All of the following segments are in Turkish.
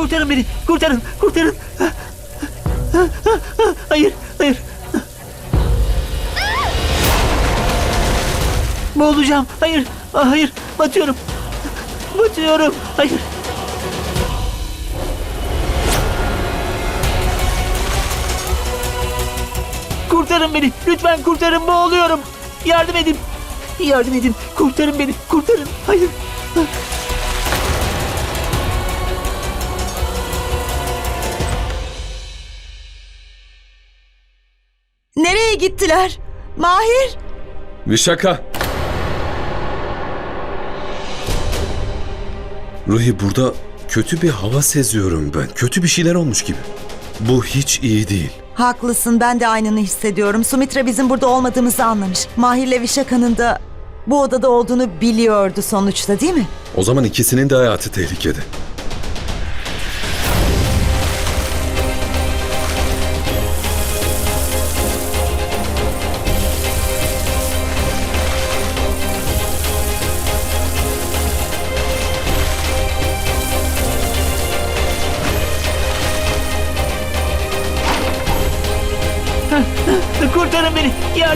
kurtarın beni. Kurtarın, kurtarın. Hayır, hayır. Boğulacağım. Hayır, hayır. Batıyorum. Batıyorum. Hayır. Kurtarın beni. Lütfen kurtarın. Boğuluyorum. Yardım edin. Yardım edin. Kurtarın beni. Kurtarın. Hayır. Nereye gittiler? Mahir? Vişaka. Ruhi burada kötü bir hava seziyorum ben. Kötü bir şeyler olmuş gibi. Bu hiç iyi değil. Haklısın ben de aynını hissediyorum. Sumitra bizim burada olmadığımızı anlamış. Mahir'le Vişaka'nın da bu odada olduğunu biliyordu sonuçta değil mi? O zaman ikisinin de hayatı tehlikede.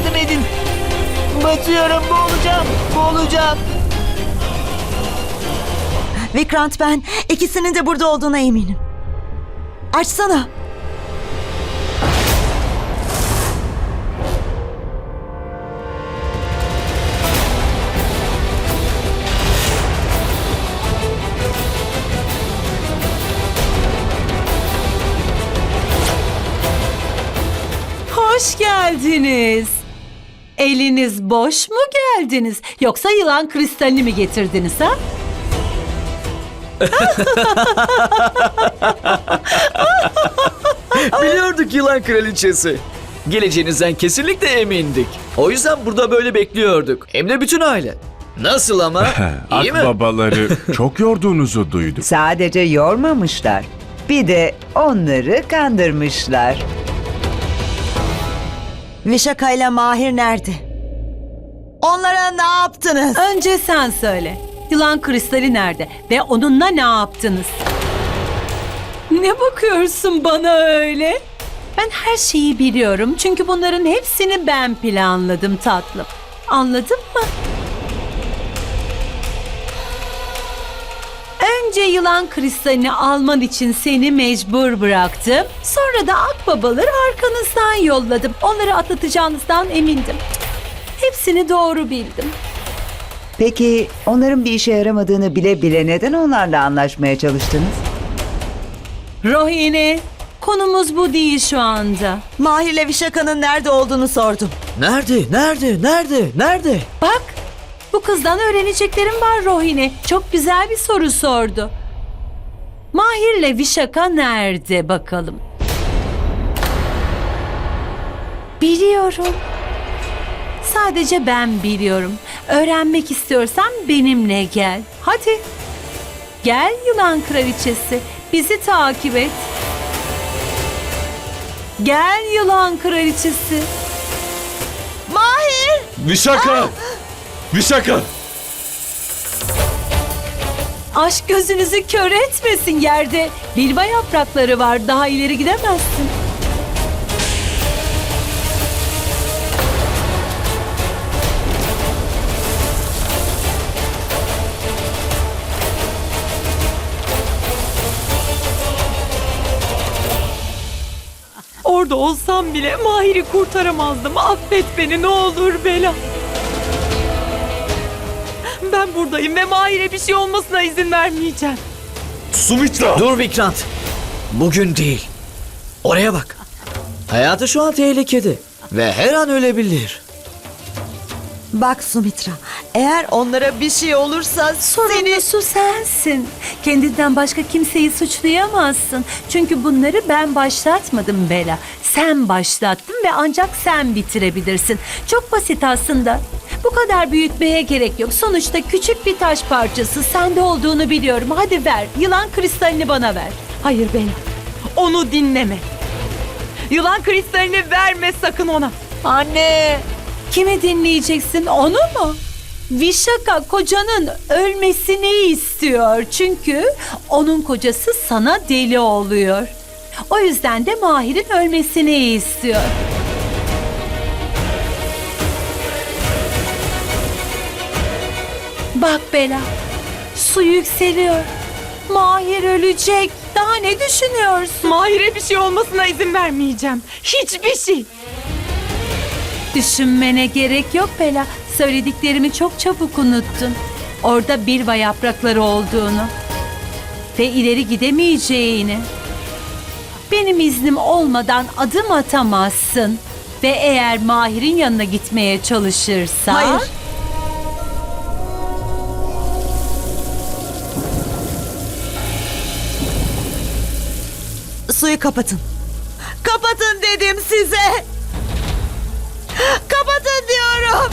Yardım edin. Batıyorum. Boğulacağım. Boğulacağım. Vikrant ben ikisinin de burada olduğuna eminim. Açsana. Hoş geldiniz. Eliniz boş mu geldiniz? Yoksa yılan kristalini mi getirdiniz ha? Biliyorduk yılan kraliçesi. Geleceğinizden kesinlikle emindik. O yüzden burada böyle bekliyorduk. Hem de bütün aile. Nasıl ama? İyi mi? Akbabaları çok yorduğunuzu duydum. Sadece yormamışlar. Bir de onları kandırmışlar. Vişaka ile Mahir nerede? Onlara ne yaptınız? Önce sen söyle. Yılan kristali nerede? Ve onunla ne yaptınız? Ne bakıyorsun bana öyle? Ben her şeyi biliyorum. Çünkü bunların hepsini ben planladım tatlım. Anladın mı? Önce yılan kristalini alman için seni mecbur bıraktım. Sonra da akbabaları arkanızdan yolladım. Onları atlatacağınızdan emindim. Hepsini doğru bildim. Peki onların bir işe yaramadığını bile bile neden onlarla anlaşmaya çalıştınız? Rohini, konumuz bu değil şu anda. Mahir'le Vişaka'nın nerede olduğunu sordum. Nerede? Nerede? Nerede? Nerede? Bak, bu kızdan öğreneceklerim var Rohini. Çok güzel bir soru sordu. Mahir'le Vişaka nerede bakalım? Biliyorum. Sadece ben biliyorum. Öğrenmek istiyorsan benimle gel. Hadi. Gel yılan kraliçesi. Bizi takip et. Gel yılan kraliçesi. Mahir! Vişaka! Vişaka! Aşk gözünüzü kör etmesin yerde. Bilba yaprakları var. Daha ileri gidemezsin. Orada olsam bile Mahir'i kurtaramazdım. Affet beni ne olur Bela. Ben buradayım ve Mahir'e bir şey olmasına izin vermeyeceğim. Sumitra! Dur Vikrant. Bugün değil. Oraya bak. Hayatı şu an tehlikede. Ve her an ölebilir. Bak Sumitra, eğer onlara bir şey olursa seni... Sorumlusu sensin. Kendinden başka kimseyi suçlayamazsın. Çünkü bunları ben başlatmadım Bela. Sen başlattın ve ancak sen bitirebilirsin. Çok basit aslında. Bu kadar büyütmeye gerek yok. Sonuçta küçük bir taş parçası sende olduğunu biliyorum. Hadi ver. Yılan kristalini bana ver. Hayır Bela. Onu dinleme. Yılan kristalini verme sakın ona. Anne! Kimi dinleyeceksin? Onu mu? Vişaka kocanın ölmesini istiyor. Çünkü onun kocası sana deli oluyor. O yüzden de Mahir'in ölmesini istiyor. Bak Bela, su yükseliyor. Mahir ölecek. Daha ne düşünüyorsun? Mahir'e bir şey olmasına izin vermeyeceğim. Hiçbir şey. Düşünmene gerek yok Bela. Söylediklerimi çok çabuk unuttun. Orada bilva yaprakları olduğunu ve ileri gidemeyeceğini. Benim iznim olmadan adım atamazsın. Ve eğer Mahir'in yanına gitmeye çalışırsan... Hayır. Suyu kapatın. Kapatın dedim size. Kapatın diyorum.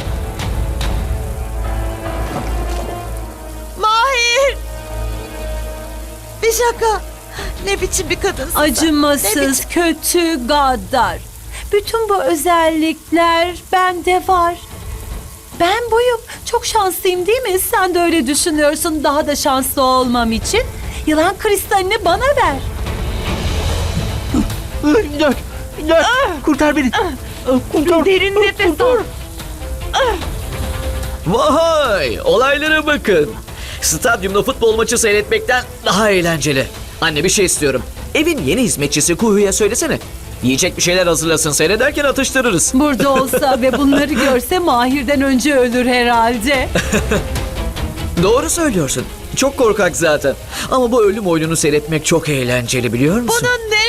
Mahir. Bir şaka. Ne biçim bir kadınsın sen? Ne Acımasız, biçim- kötü, gaddar. Bütün bu özellikler bende var. Ben buyum. Çok şanslıyım değil mi? Sen de öyle düşünüyorsun. Daha da şanslı olmam için yılan kristalini bana ver. Dört. Dört. Kurtar beni. Kurtar. Derin nefes al. Vay! Olaylara bakın. Stadyumda futbol maçı seyretmekten daha eğlenceli. Anne bir şey istiyorum. Evin yeni hizmetçisi Kuhu'ya söylesene. Yiyecek bir şeyler hazırlasın seyrederken atıştırırız. Burada olsa ve bunları görse Mahir'den önce ölür herhalde. Doğru söylüyorsun. Çok korkak zaten. Ama bu ölüm oyununu seyretmek çok eğlenceli biliyor musun? Bunun neresi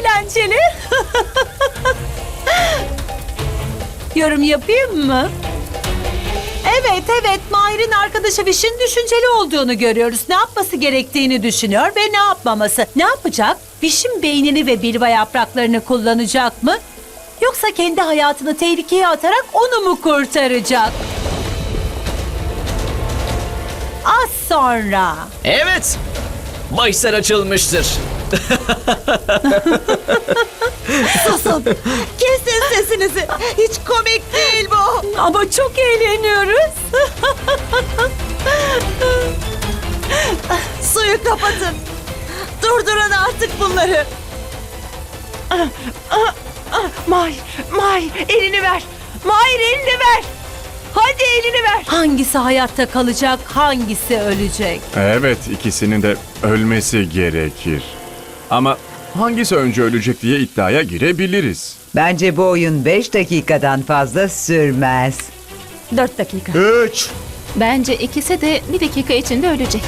eğlenceli. Yorum yapayım mı? Evet evet Mahir'in arkadaşı Viş'in düşünceli olduğunu görüyoruz. Ne yapması gerektiğini düşünüyor ve ne yapmaması. Ne yapacak? Viş'in beynini ve bilva yapraklarını kullanacak mı? Yoksa kendi hayatını tehlikeye atarak onu mu kurtaracak? Az sonra. Evet. Bahisler açılmıştır. Susun. Kesin sesinizi. Hiç komik değil bu. Ama çok eğleniyoruz. Suyu kapatın. Durdurun artık bunları. Mahir, Mahir elini ver. Mahir elini ver. Hadi elini ver. Hangisi hayatta kalacak, hangisi ölecek? Evet, ikisinin de ölmesi gerekir. Ama hangisi önce ölecek diye iddiaya girebiliriz. Bence bu oyun 5 dakikadan fazla sürmez. Dört dakika. Bence ikisi de bir dakika içinde ölecek.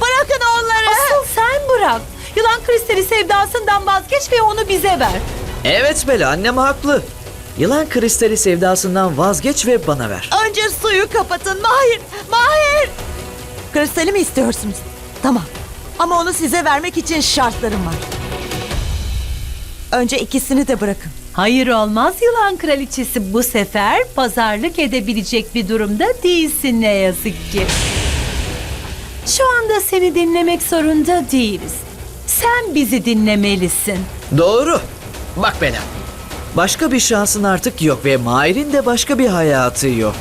Bırakın onları. Asıl sen bırak. Yılan kristali sevdasından vazgeç ve onu bize ver. Evet Bela annem haklı. Yılan kristali sevdasından vazgeç ve bana ver. Önce suyu kapatın. Mahir. Mahir. Kristali mi istiyorsunuz? Tamam. Ama onu size vermek için şartlarım var. Önce ikisini de bırakın. Hayır olmaz yılan kraliçesi bu sefer pazarlık edebilecek bir durumda değilsin ne yazık ki. Şu anda seni dinlemek zorunda değiliz. Sen bizi dinlemelisin. Doğru. Bak Bela. Başka bir şansın artık yok ve Mahir'in de başka bir hayatı yok.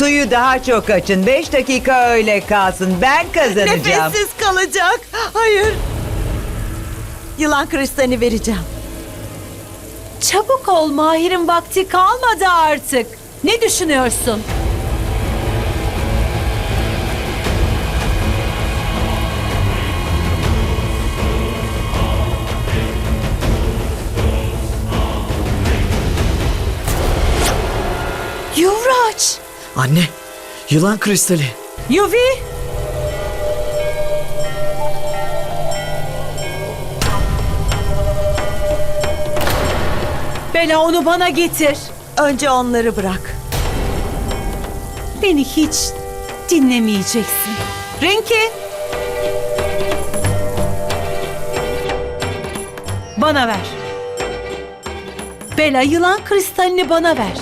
Suyu daha çok açın. 5 dakika öyle kalsın. Ben kazanacağım. Nefessiz kalacak. Hayır. Yılan kristalini vereceğim. Çabuk ol Mahir'in vakti kalmadı artık. Ne düşünüyorsun? Yuvraç! Anne, yılan kristali. Yuvi! Bela onu bana getir. Önce onları bırak. Beni hiç dinlemeyeceksin. Rinki! Bana ver. Bela yılan kristalini bana ver.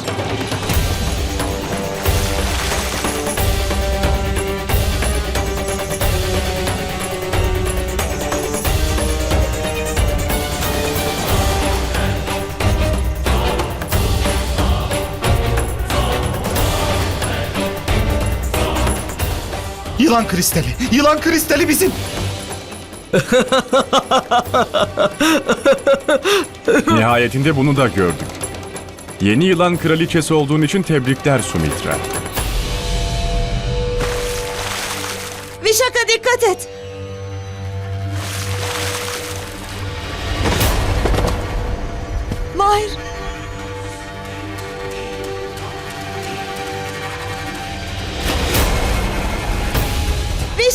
Yılan kristali. Yılan kristali bizim. Nihayetinde bunu da gördük. Yeni yılan kraliçesi olduğun için tebrikler Sumitra. Vişaka dikkat et.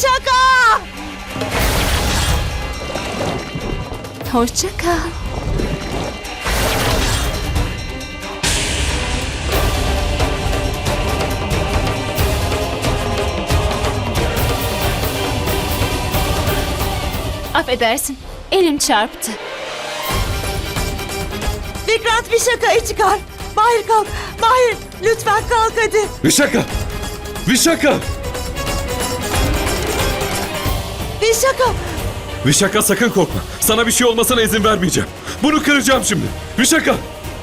Vişaka! Hoşça kal. Affedersin. Elim çarptı. Vikrant Vişaka'yı çıkar. Mahir kalk. Mahir lütfen kalk hadi. Vişaka! Vişaka! Vişaka. Vişaka sakın korkma. Sana bir şey olmasına izin vermeyeceğim. Bunu kıracağım şimdi. Vişaka!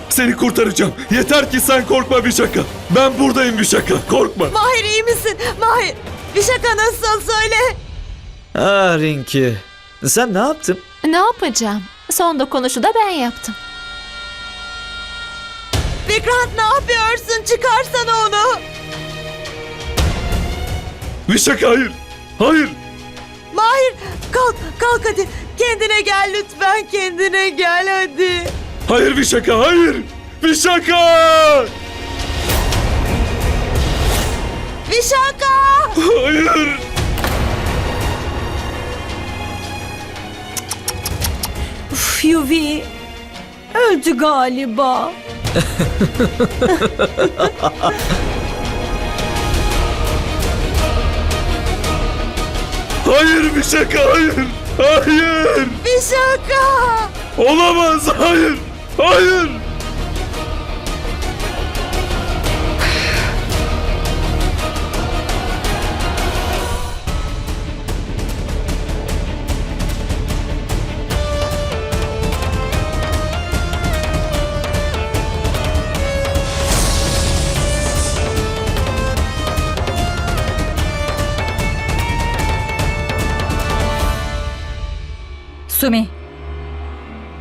Seni kurtaracağım. Yeter ki sen korkma Vişaka. Ben buradayım Vişaka. Korkma. Mahir iyi misin? Mahir. Vişaka nasıl söyle. Ah Rinki. Sen ne yaptın? Ne yapacağım? Son dokunuşu da ben yaptım. Vikrant ne yapıyorsun? Çıkarsana onu. Vişaka hayır. Hayır. Mahir kalk kalk hadi. Kendine gel lütfen kendine gel hadi. Hayır Vişaka hayır. Vişaka! Vişaka! Hayır. Uf, Yuvi öldü galiba. Hayır Vişaka hayır. Hayır. Vişaka! Olamaz hayır. Hayır.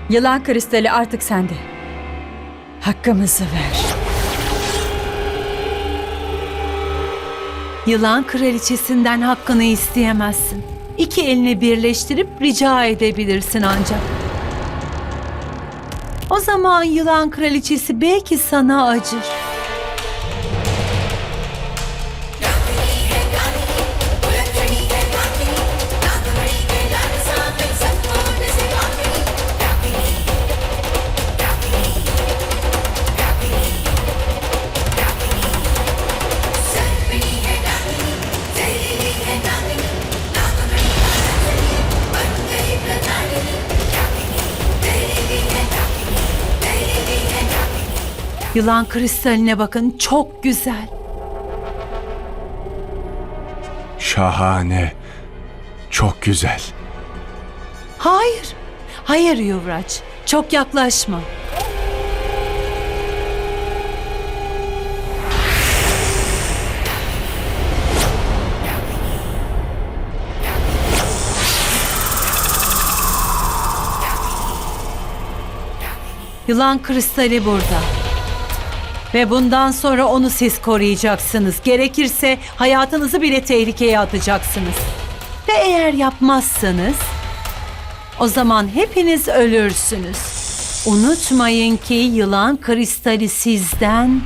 Yılan kristali artık sende. Hakkımızı ver. Yılan kraliçesinden hakkını isteyemezsin. İki elini birleştirip rica edebilirsin ancak. O zaman yılan kraliçesi belki sana acır. Yılan kristaline bakın çok güzel. Şahane. Çok güzel. Hayır. Hayır Yuvraç. Çok yaklaşma. Yılan kristali burada. Ve bundan sonra onu siz koruyacaksınız. Gerekirse hayatınızı bile tehlikeye atacaksınız. Ve eğer yapmazsanız o zaman hepiniz ölürsünüz. Unutmayın ki yılan kristali sizden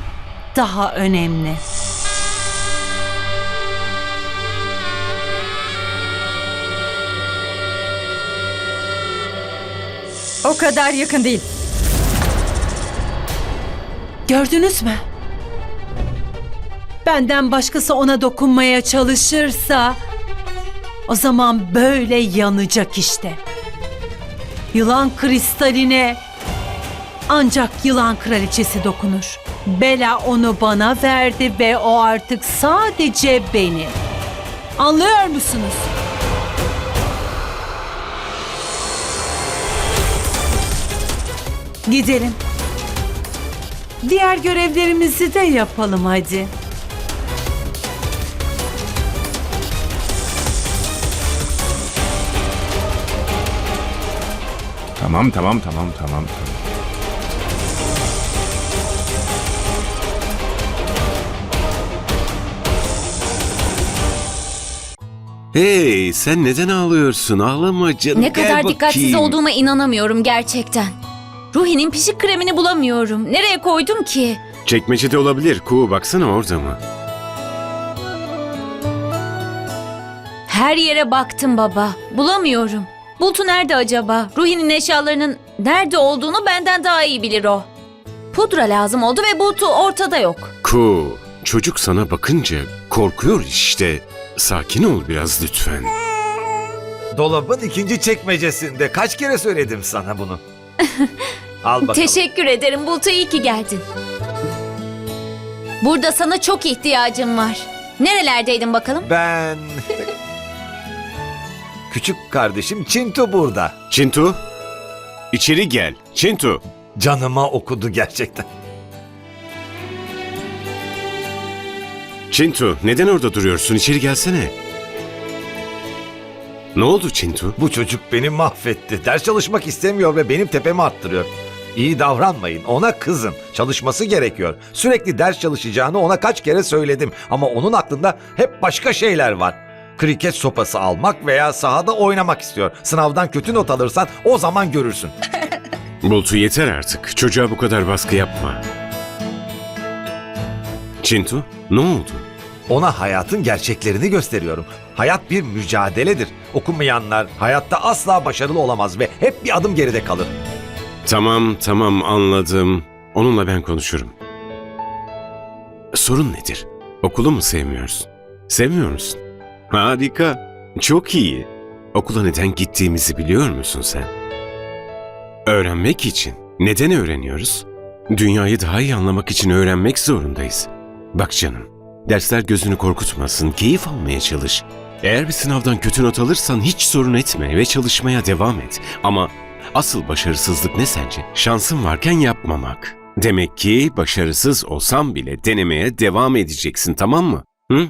daha önemli. O kadar yakın değil. Gördünüz mü? Benden başkası ona dokunmaya çalışırsa o zaman böyle yanacak işte. Yılan kristaline ancak yılan kraliçesi dokunur. Bela onu bana verdi ve o artık sadece benim. Anlıyor musunuz? Gidelim. Diğer görevlerimizi de yapalım hadi. Tamam tamam tamam tamam tamam. Hey sen neden ağlıyorsun? Ağlama canım. Ne Gel kadar dikkatsiz bakayım. olduğuma inanamıyorum gerçekten. Ruhi'nin pişik kremini bulamıyorum. Nereye koydum ki? Çekmecede olabilir. Ku baksana orada mı? Her yere baktım baba. Bulamıyorum. Bultu nerede acaba? Ruhi'nin eşyalarının nerede olduğunu benden daha iyi bilir o. Pudra lazım oldu ve Bultu ortada yok. Ku çocuk sana bakınca korkuyor işte. Sakin ol biraz lütfen. Dolabın ikinci çekmecesinde. Kaç kere söyledim sana bunu? Al bakalım. Teşekkür ederim Bultu iyi ki geldin. Burada sana çok ihtiyacım var. Nerelerdeydin bakalım? Ben... Küçük kardeşim Çintu burada. Çintu içeri gel. Çintu. Canıma okudu gerçekten. Çintu neden orada duruyorsun? İçeri gelsene. Ne oldu Çintu? Bu çocuk beni mahvetti. Ders çalışmak istemiyor ve benim tepemi attırıyor. İyi davranmayın. Ona kızın. Çalışması gerekiyor. Sürekli ders çalışacağını ona kaç kere söyledim. Ama onun aklında hep başka şeyler var. Kriket sopası almak veya sahada oynamak istiyor. Sınavdan kötü not alırsan o zaman görürsün. Bultu yeter artık. Çocuğa bu kadar baskı yapma. Çintu ne oldu? Ona hayatın gerçeklerini gösteriyorum. Hayat bir mücadeledir. Okumayanlar hayatta asla başarılı olamaz ve hep bir adım geride kalır. Tamam tamam anladım. Onunla ben konuşurum. Sorun nedir? Okulu mu sevmiyorsun? Sevmiyor musun? Harika. Çok iyi. Okula neden gittiğimizi biliyor musun sen? Öğrenmek için. Neden öğreniyoruz? Dünyayı daha iyi anlamak için öğrenmek zorundayız. Bak canım, dersler gözünü korkutmasın, keyif almaya çalış. Eğer bir sınavdan kötü not alırsan hiç sorun etme ve çalışmaya devam et. Ama asıl başarısızlık ne sence? Şansın varken yapmamak. Demek ki başarısız olsam bile denemeye devam edeceksin tamam mı? Hı?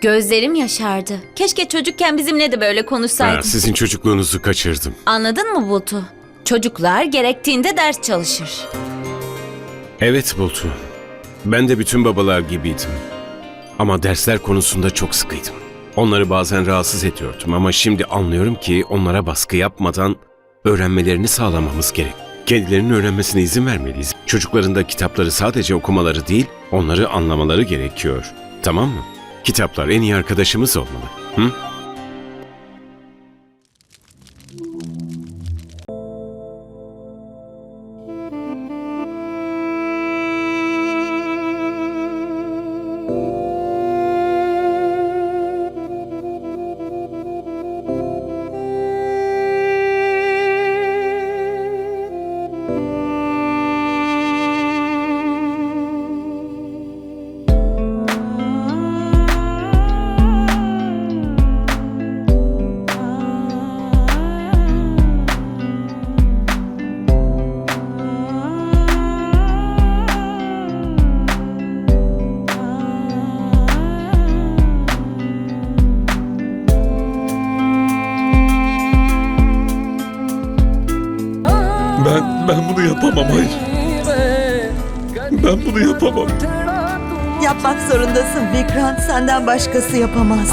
Gözlerim yaşardı. Keşke çocukken bizimle de böyle konuşsaydın. Ha, sizin çocukluğunuzu kaçırdım. Anladın mı Bultu? Çocuklar gerektiğinde ders çalışır. Evet Bultu. Ben de bütün babalar gibiydim. Ama dersler konusunda çok sıkıydım. Onları bazen rahatsız ediyordum ama şimdi anlıyorum ki onlara baskı yapmadan öğrenmelerini sağlamamız gerek. Kendilerinin öğrenmesine izin vermeliyiz. Çocukların da kitapları sadece okumaları değil, onları anlamaları gerekiyor. Tamam mı? Kitaplar en iyi arkadaşımız olmalı. Hı? Zorundasın Vikrant. Senden başkası yapamaz.